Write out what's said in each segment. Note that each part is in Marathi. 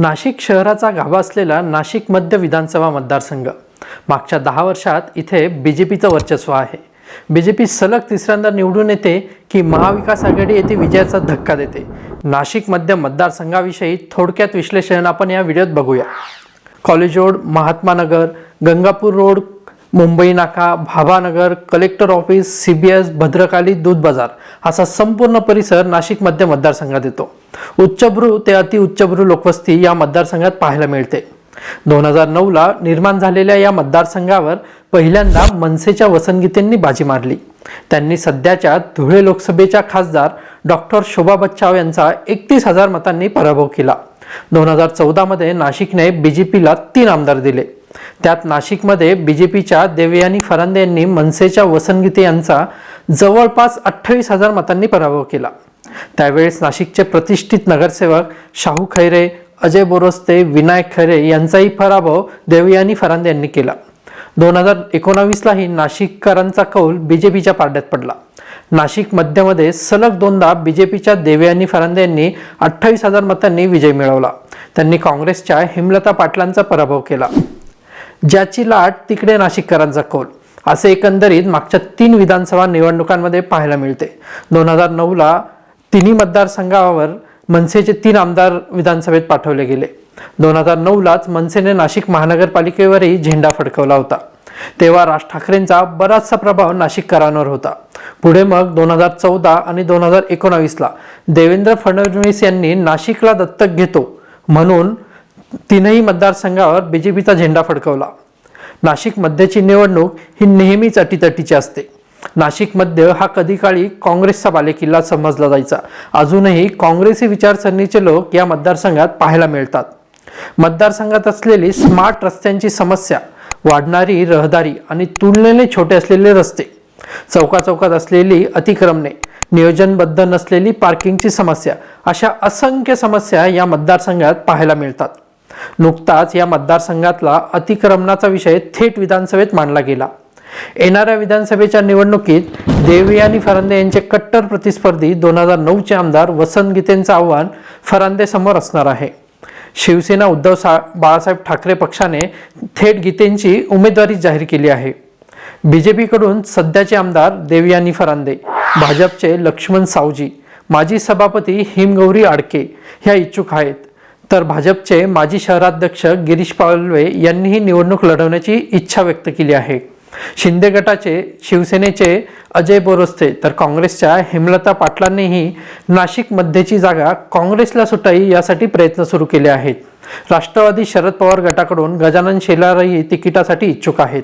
नाशिक शहराचा गाभा असलेला नाशिक मध्य विधानसभा मतदारसंघ. मागच्या दहा वर्षात इथे बी जे पीचं वर्चस्व आहे. बी जे पी सलग तिसऱ्यांदा निवडून येते की महाविकास आघाडी येथे विजयाचा धक्का देते. नाशिक मध्य मतदारसंघाविषयी थोडक्यात विश्लेषण आपण या व्हिडिओत बघूया. College road Mahatma Nagar Gangapur road Mumbai Naka Bhabhanagar collector office C B S Bhadrakali Dudh Bazar असा संपूर्ण परिसर नाशिक मध्य मतदारसंघात येतो. उच्चभ्रू ते अतिउच्चभ्रू लोकवस्ती या मतदारसंघात पाहायला मिळते. दोन हजार नऊला निर्माण झालेल्या या मतदारसंघावर पहिल्यांदा मनसेच्या वसंतगीतेंनी बाजी मारली. त्यांनी सध्याच्या धुळे लोकसभेच्या खासदार डॉक्टर शोभा बच्चाव यांचा एकतीस हजार मतांनी पराभव केला. दोन हजार चौदामध्ये नाशिकने बी जे पीला तीन आमदार दिले. त्यात नाशिकमध्ये बी जे पीच्या देवयानी फरांदे यांनी मनसेच्या वसंतगीते यांचा जवळपास अठ्ठावीस हजार मतांनी पराभव केला. त्यावेळेस नाशिकचे प्रतिष्ठित नगरसेवक शाहू खैरे अजय बोरस्ते विनायक खैरे यांचाही पराभव देवयानी फरांद यांनी केला. दोन हजार एकोणावीसलाही नाशिककरांचा कौल बीजेपीच्या पारड्यात पडला. नाशिक मध्यमध्ये सलग दोनदा बीजेपीच्या देवयानी फरांदे यांनी अठ्ठावीस हजार मतांनी विजय मिळवला. त्यांनी काँग्रेसच्या हिमलता पाटलांचा पराभव केला. ज्याची लाट तिकडे नाशिककरांचा कौल. असे एकंदरीत मागच्या तीन विधानसभा निवडणुकांमध्ये पाहायला मिळते. दोन हजार नऊला तिन्ही मतदारसंघावर मनसेचे तीन आमदार विधानसभेत पाठवले गेले. दोन हजार नऊलाच मनसेने नाशिक महानगरपालिकेवरही झेंडा फडकवला होता. तेव्हा राज ठाकरेंचा बराचसा प्रभाव नाशिककरांवर होता. पुढे मग दोन हजार चौदा आणि दोन हजार एकोणावीसला देवेंद्र फडणवीस यांनी नाशिकला दत्तक घेतो म्हणून तीनही मतदारसंघावर बीजेपीचा झेंडा फडकवला. नाशिक मध्येची निवडणूक ही नेहमीच अटीतटीची असते. नाशिक मध्य हा कधी काळी काँग्रेसचा बालेकिल्ला समजला जायचा. अजूनही काँग्रेसी विचारसरणीचे लोक या मतदारसंघात पाहायला मिळतात. मतदारसंघात असलेली स्मार्ट रस्त्यांची समस्या वाढणारी रहदारी आणि तुलनेने छोटे असलेले रस्ते चौका चौकात असलेली अतिक्रमणे नियोजनबद्ध नसलेली पार्किंगची समस्या अशा असंख्य समस्या या मतदारसंघात पाहायला मिळतात. नुकताच या मतदारसंघातला अतिक्रमणाचा विषय थेट विधानसभेत मांडला गेला. येणाऱ्या विधानसभेच्या निवडणुकीत देवयानी फरांदे यांचे कट्टर प्रतिस्पर्धी दोन हजार नऊचे आमदार वसंत गीतेंचं आव्हान फरांदे समोर असणार आहे. शिवसेना उद्धव सा बाळासाहेब ठाकरे पक्षाने थेट गीतेंची उमेदवारी जाहीर केली आहे. बी जे पीकडून सध्याचे आमदार देवयानी फरांदे भाजपचे लक्ष्मण सावजी माजी सभापती हिमगौरी आडके ह्या इच्छुक आहेत. तर भाजपचे माजी शहराध्यक्ष गिरीश पालवे यांनीही निवडणूक लढवण्याची इच्छा व्यक्त केली आहे. शिंदे गटाचे शिवसेनेचे अजय बोरस्ते तर काँग्रेसच्या हेमलता पाटलांनीही नाशिक मध्येची जागा काँग्रेसला सुटाई यासाठी प्रयत्न सुरू केले आहेत. राष्ट्रवादी शरद पवार गटाकडून गजानन शेलारही तिकिटासाठी इच्छुक आहेत.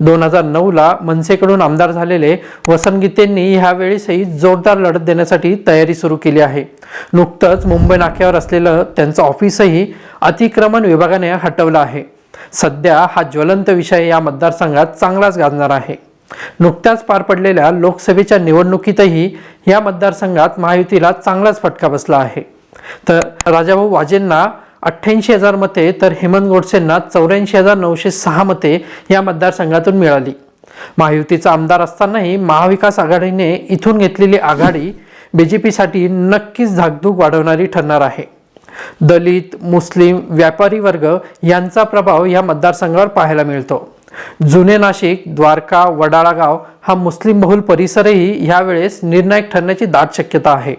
दोन हजार नऊला मनसेकडून आमदार झालेले वसनगीतेंनी ह्यावेळेसही जोरदार लढत देण्यासाठी तयारी सुरू केली आहे. नुकतंच मुंबई नाक्यावर असलेलं त्यांचं ऑफिसही अतिक्रमण विभागाने हटवलं आहे. सध्या हा ज्वलंत विषय या मतदारसंघात चांगलाच गाजणार आहे. नुकत्याच पार पडलेल्या लोकसभेच्या निवडणुकीतही या मतदारसंघात महायुतीला चांगलाच फटका बसला आहे. तर राजाभाऊ वाजेंना अठ्ठ्याऐंशी हजार मते तर हेमंत गोडसेंना चौऱ्याऐंशी हजार नऊशे सहा मते या मतदारसंघातून मिळाली. महायुतीचा आमदार असतानाही महाविकास आघाडीने इथून घेतलेली आघाडी बी जे पीसाठी नक्कीच धाकधूक वाढवणारी ठरणार आहे. दलित मुस्लिम व्यापारी वर्ग यांचा प्रभाव या मतदारसंघावर पाहायला मिळतो. जुने नाशिक द्वारका वडाळागाव हा मुस्लिम बहुल परिसरही यावेळेस निर्णायक ठरण्याची दाट शक्यता आहे.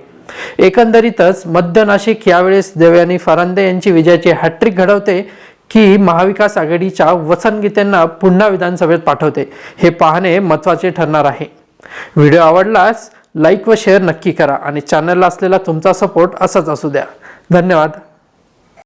एकंदरीतच मध्य नाशिक यावेळेस देवयानी फरांदे यांची विजयाची हॅट्रिक घडवते की महाविकास आघाडीच्या वसनगीतेंना पुन्हा विधानसभेत पाठवते हे पाहणे महत्त्वाचे ठरणार आहे. व्हिडिओ आवडलास लाईक व शेअर नक्की करा आणि चॅनलला असलेला तुमचा सपोर्ट असाच असू द्या. धन्यवाद.